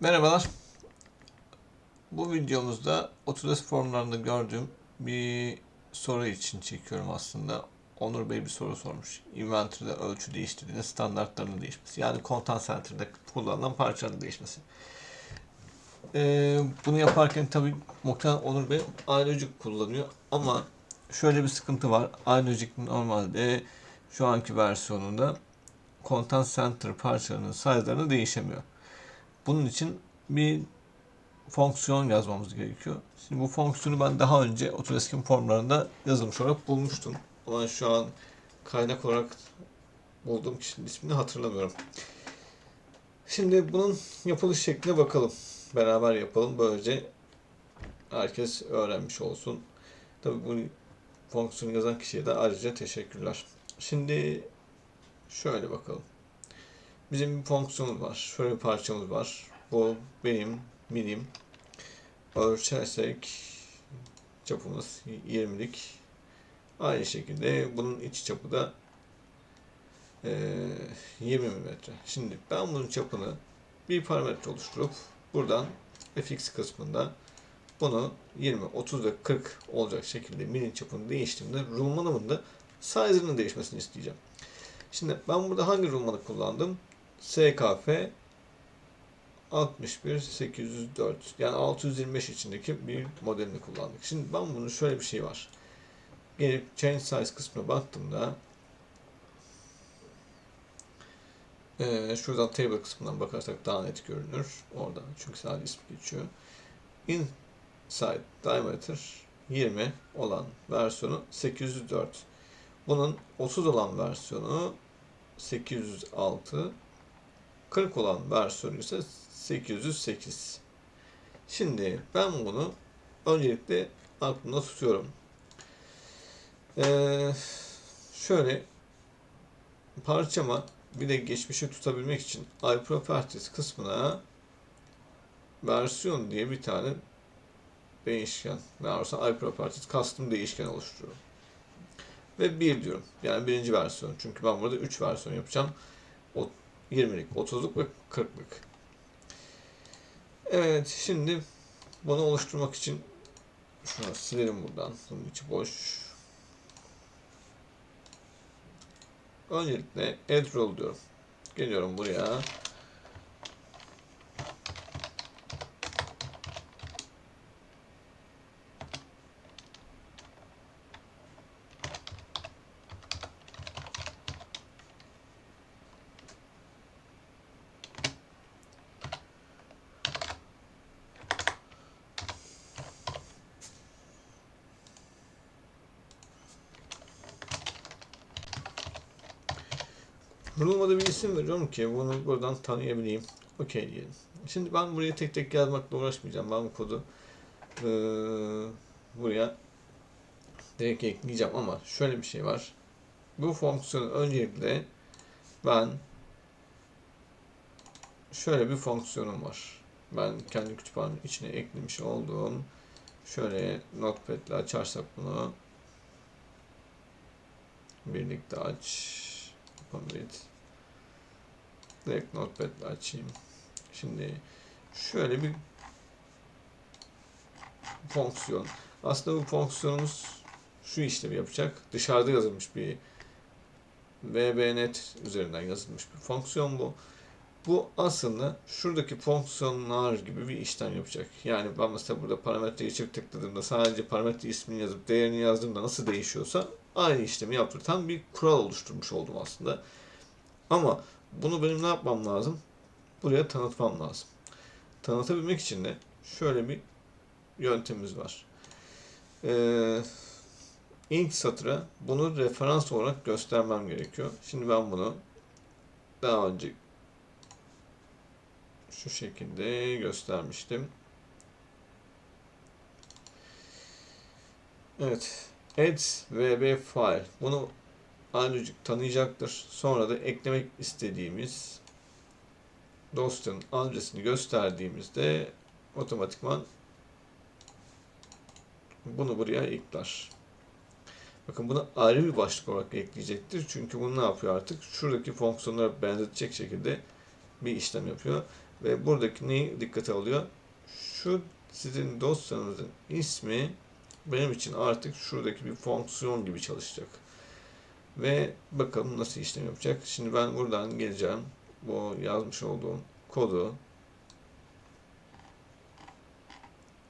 Merhabalar. Bu videomuzda Autodesk formlarında gördüğüm bir soru için çekiyorum aslında. Onur Bey bir soru sormuş. Inventory'de ölçü değiştirdiğinde standartlarının değişmesi. Yani Content Center'da kullanılan parçaların değişmesi. Ee, bunu yaparken tabii muhtemelen Onur Bey Ilogic kullanıyor ama şöyle bir sıkıntı var. Ilogic normalde şu anki versiyonunda Content Center parçalarının size'larını değişemiyor. Bunun için bir fonksiyon yazmamız gerekiyor. Şimdi bu fonksiyonu ben daha önce Autodesk'in formlarında yazılmış olarak bulmuştum. Ama şu an kaynak olarak bulduğum kişinin ismini hatırlamıyorum. Şimdi bunun yapılış şekline bakalım. Beraber yapalım. Böylece herkes öğrenmiş olsun. Tabii bu fonksiyonu yazan kişiye de ayrıca teşekkürler. Şimdi şöyle bakalım. Bizim bir fonksiyonumuz var. Şöyle bir parçamız var. Bu benim minim. Ölçersek çapımız 20'lik. Aynı şekilde bunun iç çapı da eee 20 mm. Şimdi ben bunun çapını bir parametre oluşturup buradan fx kısmında bunu 20, 30 ve 40 olacak şekilde milim çapını değiştiğimde rulmanımın da size'ının değişmesini isteyeceğim. Şimdi ben burada hangi rulmanı kullandım? SKF 61804 yani 625 içindeki bir modelini kullandık. Şimdi ben bunun şöyle bir şey var. Gelip change size kısmına baktığımda ee, şuradan table kısmından bakarsak daha net görünür. Orada çünkü sadece ismi geçiyor. Inside diameter 20 olan versiyonu 804. Bunun 30 olan versiyonu 806 40 olan versiyonu ise 808. Şimdi ben bunu öncelikle aklımda tutuyorum. Ee, şöyle parçama bir de geçmişi tutabilmek için iProperties kısmına versiyon diye bir tane değişken, daha doğrusu iProperties custom değişken oluşturuyorum. Ve 1 diyorum. Yani birinci versiyon. Çünkü ben burada 3 versiyon yapacağım. O 20'lik, 30'luk ve 40'lık. Evet, şimdi bunu oluşturmak için şunu silelim buradan. Bunun içi boş. Öncelikle add role diyorum. Geliyorum buraya. Rulemadı bir isim veriyorum ki bunu buradan tanıyabileyim. Okey diyelim. Şimdi ben buraya tek tek yazmakla uğraşmayacağım. Ben bu kodu eee, buraya direkt ekleyeceğim ama şöyle bir şey var. Bu fonksiyonu öncelikle ben şöyle bir fonksiyonum var. Ben kendi kütüphanemin içine eklemiş olduğum şöyle notepad ile açarsak bunu birlikte aç Complete. Direkt Notepad açayım. Şimdi şöyle bir fonksiyon. Aslında bu fonksiyonumuz şu işlemi yapacak. Dışarıda yazılmış bir VBNet üzerinden yazılmış bir fonksiyon bu. Bu aslında şuradaki fonksiyonlar gibi bir işlem yapacak. Yani ben mesela burada parametreyi çift tıkladığımda sadece parametre ismini yazıp değerini yazdığımda nasıl değişiyorsa aynı işlemi yaptırtan bir kural oluşturmuş oldum aslında. Ama bunu benim ne yapmam lazım? Buraya tanıtmam lazım. Tanıtabilmek için de şöyle bir yöntemimiz var. Ee, ilk satıra bunu referans olarak göstermem gerekiyor. Şimdi ben bunu daha önce şu şekilde göstermiştim. Evet. Add VB file. Bunu ayrıca tanıyacaktır. Sonra da eklemek istediğimiz dosyanın adresini gösterdiğimizde otomatikman bunu buraya ekler. Bakın bunu ayrı bir başlık olarak ekleyecektir. Çünkü bunu ne yapıyor artık? Şuradaki fonksiyonlara benzetecek şekilde bir işlem yapıyor. Ve buradaki neyi dikkate alıyor? Şu sizin dosyanızın ismi benim için artık şuradaki bir fonksiyon gibi çalışacak. Ve bakalım nasıl işlem yapacak. Şimdi ben buradan geleceğim. Bu yazmış olduğum kodu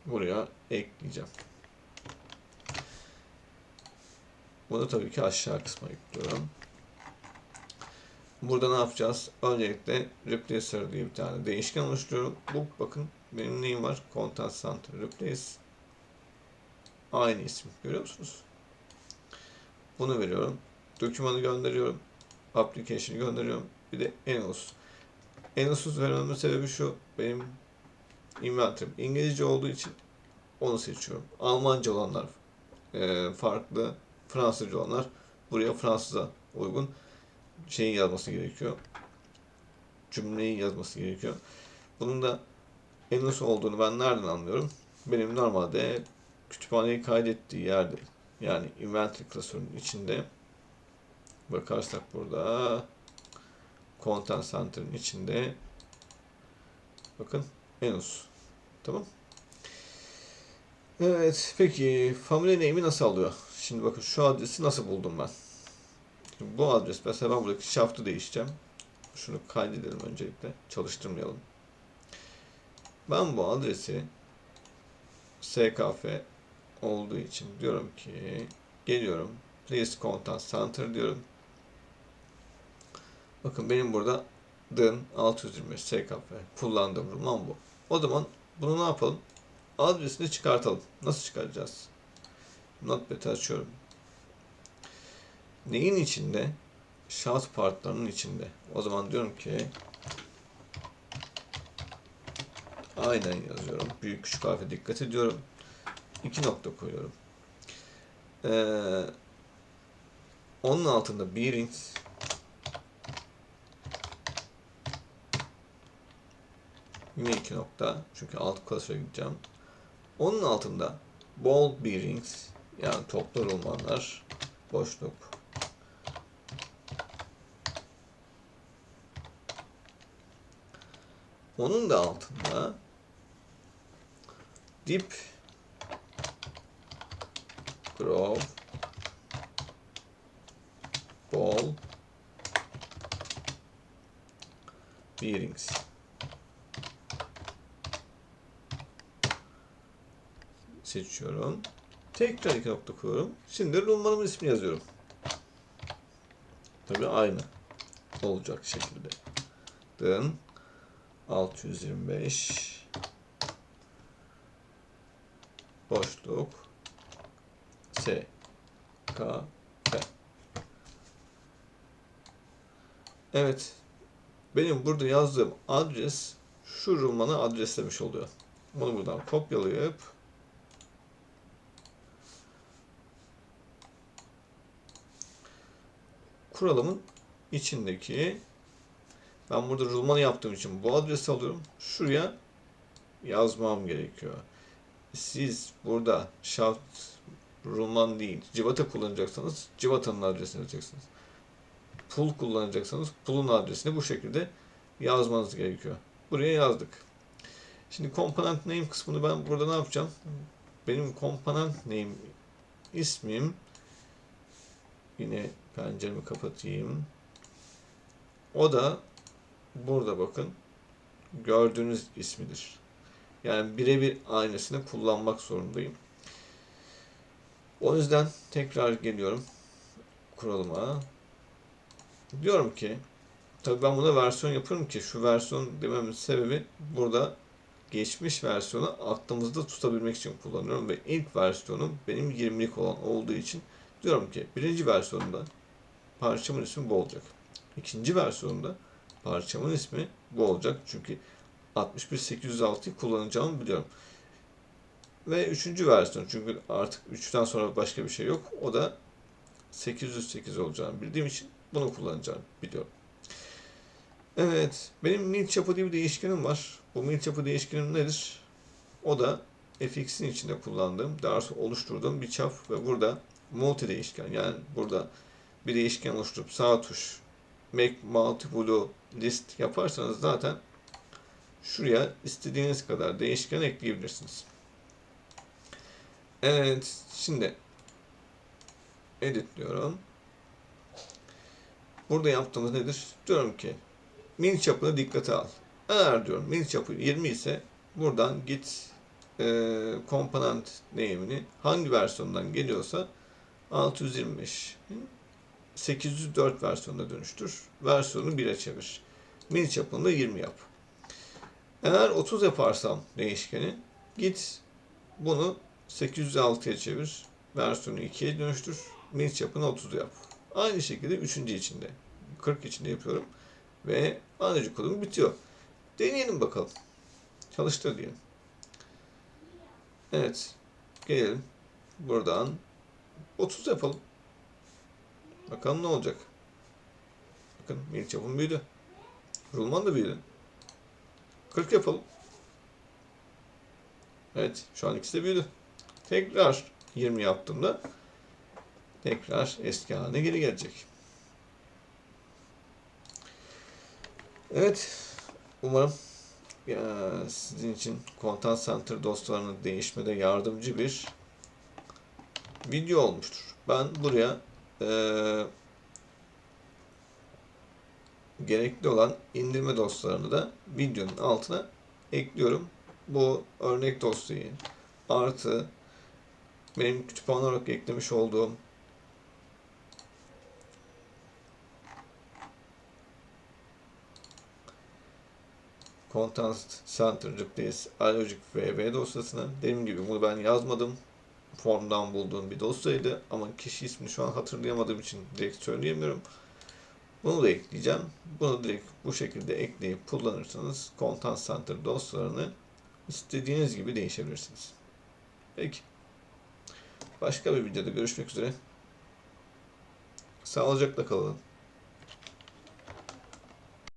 buraya ekleyeceğim. Bunu tabii ki aşağı kısma yüklüyorum. Burada ne yapacağız? Öncelikle replacer diye bir tane değişken oluşturuyorum. Bu bakın benim neyim var? Content Center Replace. Aynı isim. Görüyor musunuz? Bunu veriyorum. Dokümanı gönderiyorum. Application'ı gönderiyorum. Bir de Enos. Enos'u vermemin sebebi şu. Benim inventory'm İngilizce olduğu için onu seçiyorum. Almanca olanlar e, farklı. Fransızca olanlar buraya Fransız'a uygun şeyi yazması gerekiyor. Cümleyi yazması gerekiyor. Bunun da en nasıl olduğunu ben nereden anlıyorum? Benim normalde kütüphaneyi kaydettiği yerde yani inventory klasörünün içinde bakarsak burada content center'ın içinde bakın Enus. Tamam. Evet. Peki family name'i nasıl alıyor? Şimdi bakın şu adresi nasıl buldum ben? Şimdi bu adres mesela ben buradaki shaft'ı değişeceğim. Şunu kaydedelim öncelikle. Çalıştırmayalım. Ben bu adresi skf olduğu için diyorum ki geliyorum. Please content center diyorum. Bakın benim burada DIN 625 SKP kullandığım rulman bu. O zaman bunu ne yapalım? Adresini çıkartalım. Nasıl çıkaracağız? Notepad'i açıyorum. Neyin içinde? Şart partlarının içinde. O zaman diyorum ki aynen yazıyorum. Büyük küçük harfe dikkat ediyorum. İki nokta koyuyorum. Ee, onun altında bir int 22 nokta. Çünkü alt klasöre gideceğim. Onun altında ball bearings yani toplu rulmanlar boşluk Onun da altında dip groove ball bearings seçiyorum. Tekrar iki nokta koyuyorum. Şimdi numaramın ismini yazıyorum. Tabii aynı olacak şekilde. Dın 625 boşluk S K P Evet. Benim burada yazdığım adres şu romanı adreslemiş oluyor. Bunu buradan kopyalayıp kuralımın içindeki ben burada rulmanı yaptığım için bu adresi alıyorum. Şuraya yazmam gerekiyor. Siz burada shaft rulman değil, civata kullanacaksanız civatanın adresini yazacaksınız. Pool kullanacaksanız pool'un adresini bu şekilde yazmanız gerekiyor. Buraya yazdık. Şimdi component name kısmını ben burada ne yapacağım? Benim component name ismim yine penceremi kapatayım. O da burada bakın gördüğünüz ismidir. Yani birebir aynısını kullanmak zorundayım. O yüzden tekrar geliyorum kuralıma. Diyorum ki tabii ben buna versiyon yapıyorum ki şu versiyon dememin sebebi burada geçmiş versiyonu aklımızda tutabilmek için kullanıyorum ve ilk versiyonum benim 20'lik olan olduğu için diyorum ki birinci versiyonda parçamın ismi bu olacak. İkinci versiyonda parçamın ismi bu olacak. Çünkü 61806'yı kullanacağımı biliyorum. Ve üçüncü versiyon çünkü artık 3'ten sonra başka bir şey yok. O da 808 olacağını bildiğim için bunu kullanacağım biliyorum. Evet, benim mil çapı diye bir değişkenim var. Bu mil çapı değişkenim nedir? O da fx'in içinde kullandığım, daha sonra oluşturduğum bir çap ve burada multi değişken yani burada bir değişken oluşturup sağ tuş make multiple list yaparsanız zaten şuraya istediğiniz kadar değişken ekleyebilirsiniz. Evet, şimdi edit diyorum. Burada yaptığımız nedir? Diyorum ki mini çapını dikkate al. Eğer diyorum mini çapı 20 ise buradan git e, komponent name'ini hangi versiyondan geliyorsa 625 804 versiyonuna dönüştür. Versiyonu 1'e çevir. Mini çapını da 20 yap. Eğer 30 yaparsam değişkeni git bunu 806'ya çevir. Versiyonu 2'ye dönüştür. Mini çapını 30 yap. Aynı şekilde 3. içinde 40 içinde yapıyorum. Ve analitik kodum bitiyor. Deneyelim bakalım. Çalıştır diyelim. Evet. Gelelim. Buradan 30 yapalım. Bakalım ne olacak. Bakın çapım büyüdü. Rulman da büyüdü. 40 yapalım. Evet. Şu an ikisi de büyüdü. Tekrar 20 yaptığımda tekrar eski haline geri gelecek. Evet. Umarım ya, sizin için Content Center dosyalarının değişmede yardımcı bir video olmuştur. Ben buraya eee gerekli olan indirme dosyalarını da videonun altına ekliyorum. Bu örnek dosyayı artı benim kütüphane olarak eklemiş olduğum Content Center Replace Allogic VB dosyasına dediğim gibi bunu ben yazmadım. Formdan bulduğum bir dosyaydı ama kişi ismini şu an hatırlayamadığım için direkt söyleyemiyorum. Bunu da ekleyeceğim. Bunu direkt bu şekilde ekleyip kullanırsanız Content Center dosyalarını istediğiniz gibi değişebilirsiniz. Peki. Başka bir videoda görüşmek üzere. Sağlıcakla kalın.